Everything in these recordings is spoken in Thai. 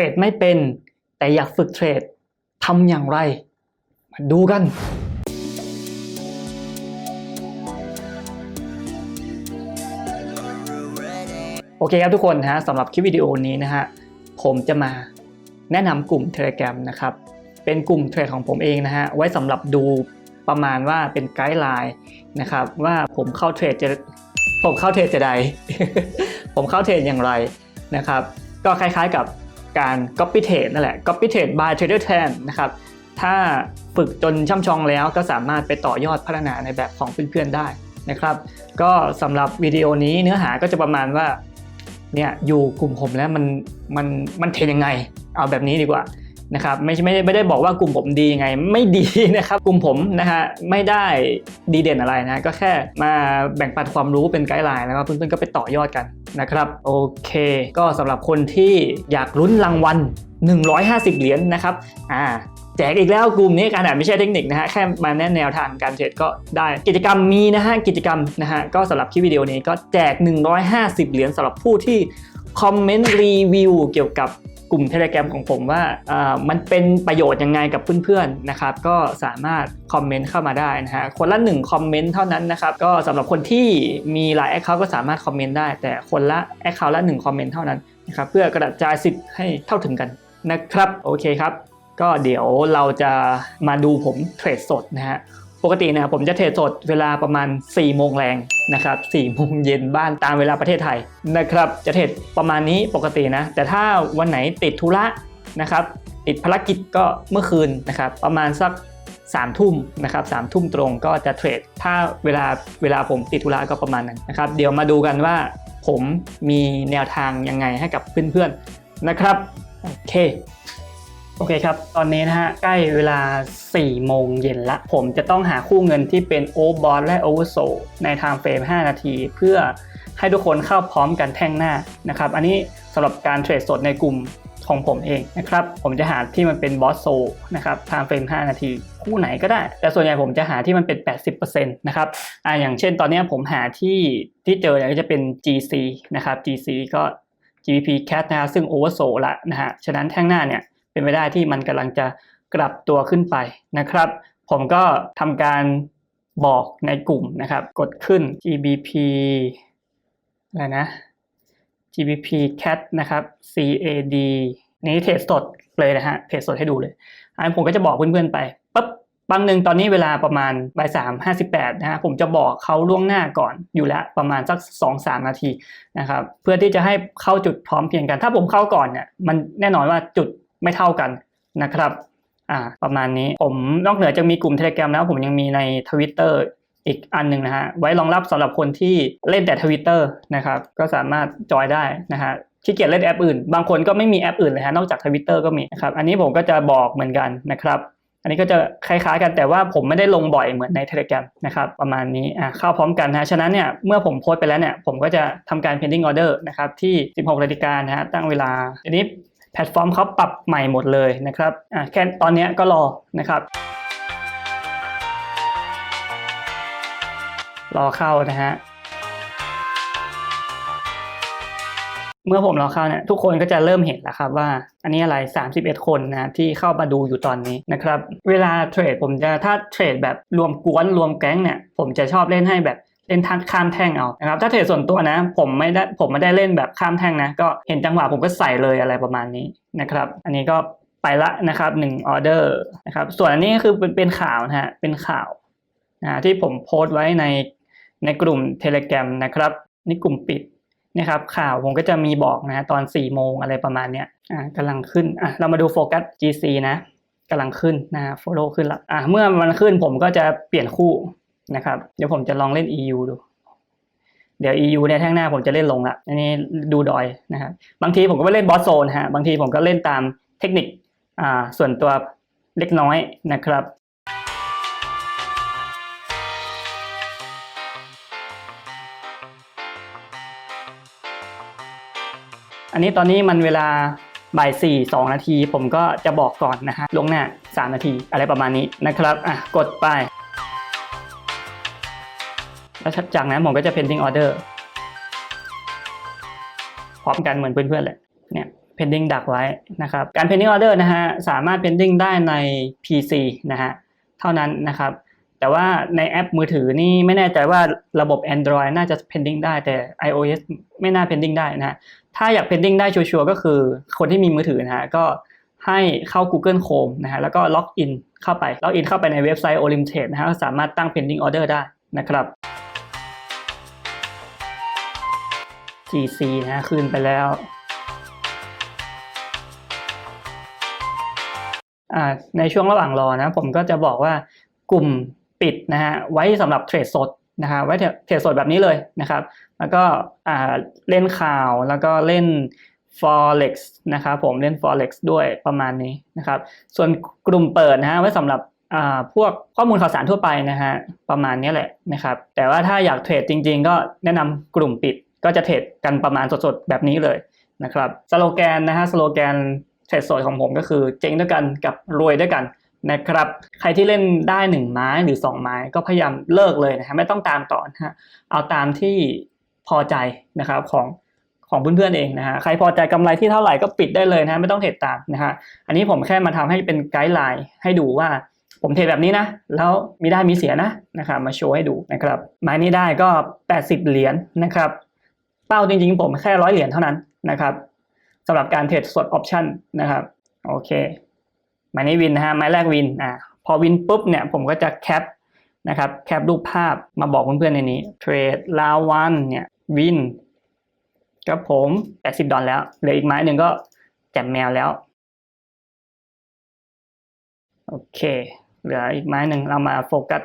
รดไม่เป็น แต่อยากฝึกเทรดทำอย่างไร มาดูกัน โอเคครับทุกคนนะฮะสำหรับคลิปวิดีโอนี้นะฮะผมจะมาแนะนำกลุ่ม Telegram นะครับ เป็นกลุ่มเทรดของผมเองนะฮะ ไว้สำหรับดูประมาณว่าเป็นไกด์ไลน์นะครับ ว่าผมเข้าเทรดจะผมเข้าเทรดจะใด ผมเข้าเทรดอย่างไรนะครับ ก็คล้ายๆกับ การ copy trade นั่นแหละ copy trade by trader tan นะครับถ้าฝึกจนช่ำชองแล้วก็สามารถไปต่อยอดพัฒนาในแบบของเพื่อนๆได้นะครับ ก็สำหรับวิดีโอนี้เนื้อหาก็จะประมาณว่าเนี่ยอยู่กลุ่มผมแล้วมันมันมันเทรดยังไง เอาแบบนี้ดีกว่า นะครับไม่ไม่ได้ไม่ได้บอกว่ากลุ่มผมดียังไง ไม่ดีนะครับ กลุ่มผมนะฮะไม่ได้ดีเด่นอะไรนะก็แค่มาแบ่งปันความรู้เป็นไกด์ไลน์แล้วก็เพื่อนๆก็ไปต่อยอดกันนะครับโอเค ก็สำหรับคนที่อยากลุ้นรางวัล 150 เหรียญนะครับอ่าแจกอีกแล้วกลุ่มนี้การอ่านไม่ใช่เทคนิคนะฮะแค่มาแนะแนวทางการเทรดก็ได้กิจกรรมมีนะฮะกิจกรรมนะฮะก็สำหรับคลิปวิดีโอนี้ก็แจก 150 เหรียญสำหรับผู้ที่คอมเมนต์รีวิวเกี่ยวกับ กลุ่ม Telegram ของผมว่ามันเป็นประโยชน์ยังไงกับเพื่อนๆนะครับก็สามารถคอมเมนต์เข้ามาได้นะฮะคนละ1คอมเมนต์เท่านั้นนะครับก็สำหรับคนที่มีหลายแอคเคาท์ก็สามารถคอมเมนต์ได้ แต่คนละแอคเคาท์ละ1คอมเมนต์เท่านั้นนะครับเพื่อกระจายสิทธิ์ให้เท่าถึงกันนะครับโอเคครับ ก็เดี๋ยวเราจะมาดูผมเทรดสดนะฮะ ปกติเนี่ยผมจะเทรดสดเวลาประมาณ 4 โมงแรงนะครับ4โมงเย็นบ้านตามเวลาประเทศไทยนะครับ จะเทรดประมาณนี้ปกตินะ แต่ถ้าวันไหนติดธุระนะครับ ติดภารกิจก็เมื่อคืนนะครับ ประมาณสัก3ทุ่มนะครับสามทุ่มตรงก็จะเทรด ถ้าเวลาเวลาผมติดธุระก็ประมาณนั้นนะครับ เดี๋ยวมาดูกันว่าผมมีแนวทางยังไงให้กับเพื่อนๆนะครับ โอเค โอเคครับ ตอนนี้นะฮะ ใกล้เวลา 4 โมงเย็นละ ผมจะต้องหาคู่เงินที่เป็นโอบอ t และโอเวอร์โซในทม์เฟรม 5 นาที เพื่อให้ทุกคนเข้าพร้อมกันแท่งหน้านะครับ อันนี้สำหรับการเทรดสดในกลุ่มของผมเองนะครับ ผมจะหาที่มันเป็นบอสโซนะครับทม์เฟรม 5 นาที คู่ไหนก็ได้ แต่ส่วนใหญ่ผมจะหาที่มันเป็น 80%นะครับอ่าอย่างเช่นตอนนี้ผมหาที่ที่เจอเนี่ยก็จะเป็น GC นะครับ GC ก็ GBP Cat นะครับซึ่ง Oversold ละนะฮะ ฉะนั้นแท่งหน้าเนี่ย เป็นไปได้ที่มันกำลังจะกลับตัวขึ้นไปนะครับ ผมก็ทำการบอกในกลุ่มนะครับ กดขึ้น GBP อะไรนะ GBP CAT นะครับ CAD นี่เทรดสดเลยนะฮะเทรดสดให้ดูเลยอันผมก็จะบอกเพื่อนๆไปปั๊บบางหนึ่งตอนนี้เวลาประมาณบ่ายสามห้าสิบแปดนะฮะผมจะบอกเขาล่วงหน้าก่อนอยู่แล้วประมาณสักสองสามนาทีนะครับเพื่อที่จะให้เข้าจุดพร้อมเพียงกัน ถ้าผมเข้าก่อนเนี่ยมันแน่นอนว่าจุด ไม่เท่ากันนะครับอ่าประมาณนี้ผมนอกเหนือจากมีกลุ่ม Telegram แล้วผมยังมีใน Twitter อีกอันหนึ่งนะฮะไว้รองรับสำหรับคนที่เล่นแต่ Twitter นะครับก็สามารถจอยได้นะฮะขี้เกียจเล่นแอปอื่น บางคนก็ไม่มีแอปอื่นเลยฮะนอกจาก Twitter ก็มีนะครับอันนี้ผมก็จะบอกเหมือนกันนะครับอันนี้ก็จะคล้ายๆกันแต่ว่าผมไม่ได้ลงบ่อยเหมือนใน Telegram นะครับประมาณนี้อะเข้าพร้อมกันนะฉะนั้นเนี่ยเมื่อผมโพสต์ไปแล้วเนี่ยผมก็จะทำการ pending order นะครับที่ 16นาฬิกานะฮะตั้งเวลาทีนี้ แพลตฟอร์มเขาปรับใหม่หมดเลยนะครับแค่ตอนนี้ก็รอนะครับรอเข้านะฮะ เมื่อผมรอเข้าเนี่ยทุกคนก็จะเริ่มเห็นแล้วครับว่า อันนี้อะไร 31 คนนะที่เข้ามาดูอยู่ตอนนี้นะครับ เวลาเทรดผมจะถ้าเทรดแบบรวมกวนรวมแก๊งเนี่ย ผมจะชอบเล่นให้แบบ เล่นทักข้ามแท่งเอานะครับถ้าเทรดส่วนตัวนะ ผมไม่ได้ผมไม่ได้เล่นแบบข้ามแท่งนะ ก็เห็นจังหวะผมก็ใส่เลยอะไรประมาณนี้นะครับ อันนี้ก็ไปละนะครับหนึ่งออเดอร์นะครับส่วนอันนี้ก็คือเป็นเป็นข่าวนะฮะเป็นข่าวนะที่ผมโพสต์ไว้ในในกลุ่ม Telegram นะครับนี่กลุ่มปิดนะครับข่าวผมก็จะมีบอกนะตอน4ี่โมงอะไรประมาณเนี้ยอ่ากำลังขึ้นอะเรามาดูโฟกัส GC นะกำลังขึ้นนะ follow ขึ้นละอะเมื่อมันขึ้นผมก็จะเปลี่ยนคู่ นะครับ เดี๋ยวผมจะลองเล่น EU ดู เดี๋ยว EU เนี่ยแท่งหน้าผมจะเล่นลงละอันนี้ดูดอยนะครับบางทีผมก็ไปเล่นบอสโซนฮะบางทีผมก็เล่นตามเทคนิคอ่าส่วนตัวเล็กน้อยนะครับอันนี้ตอนนี้มันเวลาบ่ายสี่สองนาที ผมก็จะบอกก่อนนะฮะลงหน้าสามนาทีอะไรประมาณนี้นะครับ อะ กดไป แล้วจากนั้นผมก็จะ pending order พร้อมกันเหมือนเพื่อนๆเลยเนี่ย pending ดักไว้นะครับ การ pending order นะฮะสามารถ pending ได้ใน PC นะฮะเท่านั้นนะครับ แต่ว่าในแอปมือถือนี่ไม่แน่ใจว่าระบบ Android น่าจะ pending ได้แต่ iOS ไม่น่า pending ได้นะฮะถ้าอยาก pending ได้ชัวร์ๆก็คือคนที่มีมือถือนะฮะก็ให้เข้า Google Chrome นะฮะแล้วก็ล็อกอินเข้าไปล็อกอินเข้าไปในเว็บไซต์ Olimtrade นะฮะสามารถตั้ง pending order ได้นะครับ GC นะฮะคืนไปแล้วในช่วงระหว่างรอนะ ผมก็จะบอกว่ากลุ่มปิดนะฮะไว้สำหรับเทรดสดนะฮะไว้เทรดสดแบบนี้เลยนะครับ แล้วก็เล่นข่าวแล้วก็เล่น forex นะครับผมเล่น forex ด้วยประมาณนี้นะครับ ส่วนกลุ่มเปิดนะฮะไว้สำหรับพวกข้อมูลข่าวสารทั่วไปนะฮะประมาณนี้แหละนะครับ แต่ว่าถ้าอยากเทรดจริง ๆ ก็แนะนำกลุ่มปิด ก็จะเทรดกันประมาณสดๆแบบนี้เลยนะครับสโลแกนนะฮะสโลแกนเทรดสดของผมก็คือเจ๊งด้วยกันกับรวยด้วยกันนะครับใครที่เล่นได้ 1 ไม้หรือ 2 ไม้ก็พยายามเลิกเลยนะฮะไม่ต้องตามต่อนะฮะเอาตามที่พอใจนะครับของของเพื่อนๆเองนะฮะใครพอใจกำไรที่เท่าไหร่ก็ปิดได้เลยนะฮะไม่ต้องเทรดตามนะฮะอันนี้ผมแค่มาทำให้เป็นไกด์ไลน์ให้ดูว่าผมเทรดแบบนี้นะ แล้วมีได้มีเสียนะนะครับมาโชว์ให้ดูนะครับไม้นี้ได้ก็ 80 เหรียญนะครับ เป้าจริงๆ ผมแค่ร้อยเหรียญเท่านั้นนะครับสำหรับการเทรดสดออปชั่นนะครับโอเคไม้นี้วินนะฮะไม้แรกวินอ่าพอวินปุ๊บเนี่ยผมก็จะแคปนะครับแคปรูปภาพมาบอกเพื่อนๆในนี้เทรดลาวันเนี่ยวินก็ผม 80 ดอลแล้วเหลืออีกไม้หนึ่งก็แจมแมวแล้ว โอเค เหลืออีกไม้หนึ่งเรามาโฟกัส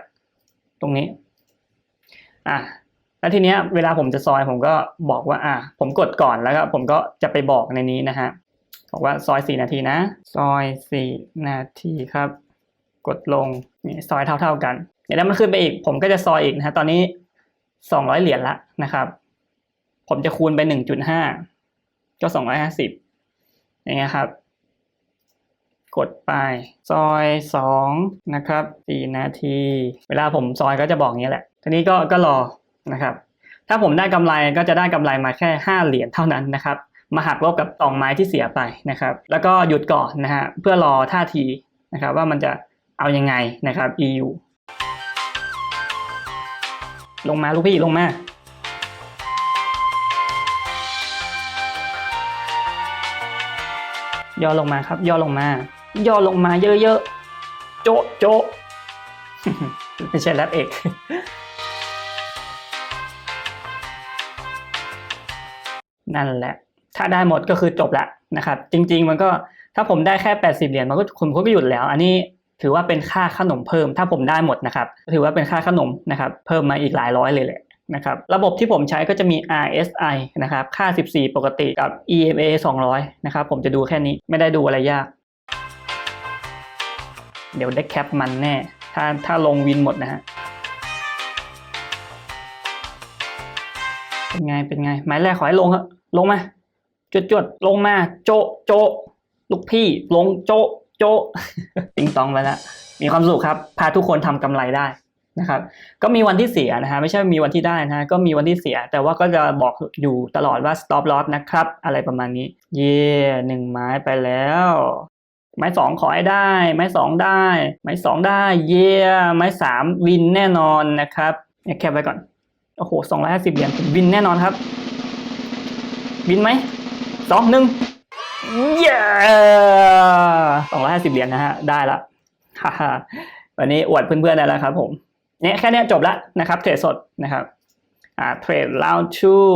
ตรงนี้ อะ แล้วทีเนี้ยเวลาผมจะซอยผมก็บอกว่าอะผมกดก่อนแล้วก็ผมก็จะไปบอกในนี้นะฮะบอกว่าซอย 4 นาทีนะ ซอย 4 นาทีครับ กดลงนี่ซอยเท่า ๆกันเดี๋ยวแล้วมันขึ้นไปอีก ผมก็จะซอยอีกนะฮะตอนนี้ 200 เหรียญละนะครับ ผมจะคูณไป 1.5 ก็ 250อย่างเงี้ยครับ กดไปซอย2นะครับ4นาที เวลาผมซอยก็จะบอกงนี้แหละทีนี้ก็ก็รอ นะครับ ถ้าผมได้กำไรก็จะได้กำไรมาแค่ 5 เหรียญเท่านั้นนะครับมาหักลบกับสองไม้ที่เสียไปนะครับ แล้วก็หยุดก่อนนะฮะเพื่อรอท่าทีนะครับ ว่ามันจะเอายังไงนะครับ EU ลงมาลูกพี่ลงมาย่อลงมาครับ ย่อลงมา ย่อลงมาเยอะๆโจะโจะไม่ใช่แรปเอก นั่นแหละ ถ้าได้หมดก็คือจบละนะครับ จริง ๆ มันก็ถ้าผมได้แค่ 80 เหรียญมันก็คุณก็หยุดแล้ว อันนี้ถือว่าเป็นค่าขนมเพิ่ม ถ้าผมได้หมดนะครับ ถือว่าเป็นค่าขนมนะครับ เพิ่มมาอีกหลายร้อยเลยแหละนะครับระบบที่ผมใช้ก็จะมี RSI นะครับค่า 14 ปกติกับ EMA 200 นะครับ ผมจะดูแค่นี้ไม่ได้ดูอะไรยาก เดี๋ยวได้แคปมันแน่ ถ้าถ้าลงวินหมดนะฮะเป็นไงเป็นไงไม้แรกขอให้ลงครับ ลงมาจวดจดลงมา โจโจลูกพี่ลงโจโจติ้งตองไปแล้วมีความสุขครับ พาทุกคนทำกำไรได้นะครับ ก็มีวันที่เสียนะฮะไม่ใช่มีวันที่ได้นะฮะก็มีวันที่เสีย แต่ว่าก็จะบอกอยู่ตลอดว่า stop loss นะครับ อะไรประมาณนี้ เย่หนึ่งไม้ไปแล้วไม้สองขอให้ได้ ไม้สองได้ ไม้สองได้ เย่ไม้สามวินแน่นอนนะครับเนี่ยแคปไว้ก่อน โอ้โหสองร้อยห้าสิบเหรียญวินแน่นอนครับ วินไหมสองหนึ่งเย้สองร้อยห้าสิบเหรียญนะฮะ ได้ละฮ่าวันนี้อวดเพื่อนๆได้แล้วครับผม เนี่ยแค่นี้จบละนะครับ เทรดสดนะครับอ่าเทรด round two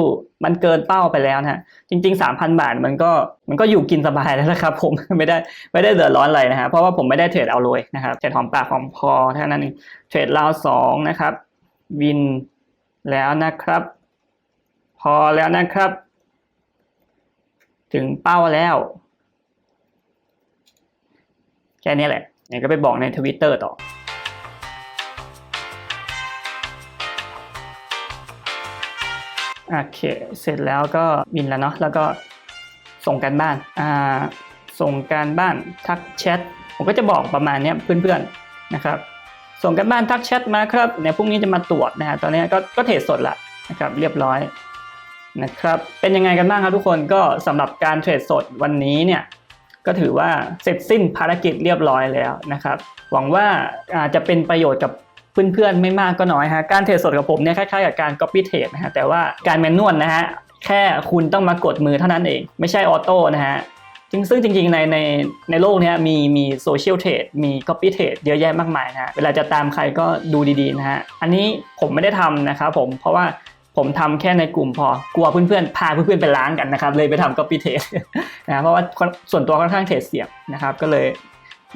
มันเกินเป้าไปแล้วนะฮะ จริง ๆ 3,000 บาทมันก็มันก็อยู่กินสบายแล้วนะครับผมไม่ได้ไม่ได้เดือดร้อนอะไรนะฮะเพราะว่าผมไม่ได้เทรดเอาเลยนะครับ เทรดหอมปากหอมคอเท่านั้นเองเทรด round สองนะครับ วินแล้วนะครับ พอแล้วนะครับ ถึงเป้าแล้ว แค่นี้แหละเนี่ยก็ไปบอกในทวิตเตอร์ต่อโอเคเสร็จแล้วก็บินแล้วเนาะแล้วก็ส่งการบ้านอ่าส่งการบ้านทักแชทผมก็จะบอกประมาณนี้เพื่อนๆนะครับ ส่งการบ้านทักแชทมาครับเนี่ยพรุ่งนี้จะมาตรวจนะฮะตอนนี้ก็ก็เทรดสดละนะครับเรียบร้อย นะครับ เป็นยังไงกันบ้างครับทุกคนก็สำหรับการเทรดสดวันนี้เนี่ยก็ถือว่าเสร็จสิ้นภารกิจเรียบร้อยแล้วนะครับ หวังว่าอาจจะเป็นประโยชน์กับเพื่อนๆไม่มากก็น้อยฮะการเทรดสดกับผมเนี่ยคล้ายๆกับการ copy trade นะฮะแต่ว่าการแมนนวลนะฮะแค่คุณต้องมากดมือเท่านั้นเอง ไม่ใช่ออโต้นะฮะจริงซึ่งจริงๆ ในในในโลกเนี้ยมีมีโซเชียลเทรดมีก๊อปปี้เทรดเยอะแยะมากมายนะฮะเวลาจะตามใครก็ดูดีๆนะฮะอันนี้ผมไม่ได้ทำนะครับผมเพราะว่า ผมทำแค่ในกลุ่มพอกลัวเพื่อนๆพาเพื่อนๆไปล้างกันนะครับ เลยไปทำก๊อปปี้เทรดนะเพราะว่าส่วนตัวค่อนข้างเทรดเสี่ยงนะครับ ก็เลย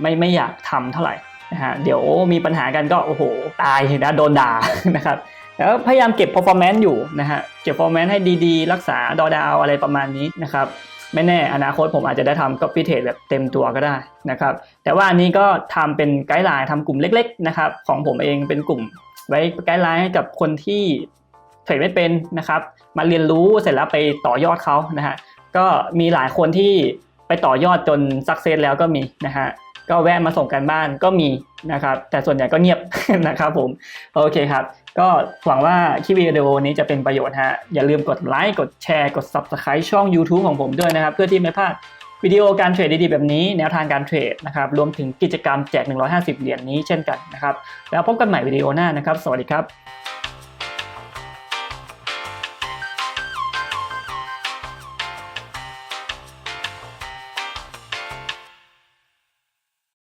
ไม่ไม่อยากทำเท่าไหร่นะฮะเดี๋ยวมีปัญหากันก็โอ้โหตายนะโดนด่านะครับแล้วพยายามเก็บ performance อยู่นะฮะเก็บ performance ให้ดีๆ รักษาดอดาวอะไรประมาณนี้นะครับไม่แน่อนาคตผมอาจจะได้ทำ copy trade แบบเต็มตัวก็ได้นะครับแต่ว่าอันนี้ก็ทำเป็นไกด์ไลน์ทำกลุ่มเล็กๆนะครับของผมเองเป็นกลุ่มไว้ไกด์ไลน์ให้กับคนที่ เทรดไม่เป็นนะครับ มาเรียนรู้เสร็จแล้วไปต่อยอดเขานะฮะก็มีหลายคนที่ไปต่อยอดจนสักเซสแล้วก็มีนะฮะก็แวะมาส่งกันบ้านก็มีนะครับ แต่ส่วนใหญ่ก็เงียบนะครับผม โอเคครับ ก็หวังว่าคลิปวิดีโอนี้จะเป็นประโยชน์ฮะ อย่าลืมกดไลค์ กดแชร์ กด Subscribe ช่อง YouTube ของผมด้วยนะครับ เพื่อที่ไม่พลาดวิดีโอการเทรดดีๆแบบนี้ แนวทางการเทรดนะครับ รวมถึงกิจกรรมแจก 150 เหรียญนี้เช่นกันนะครับ แล้วพบกันใหม่วิดีโอหน้านะครับ สวัสดีครับ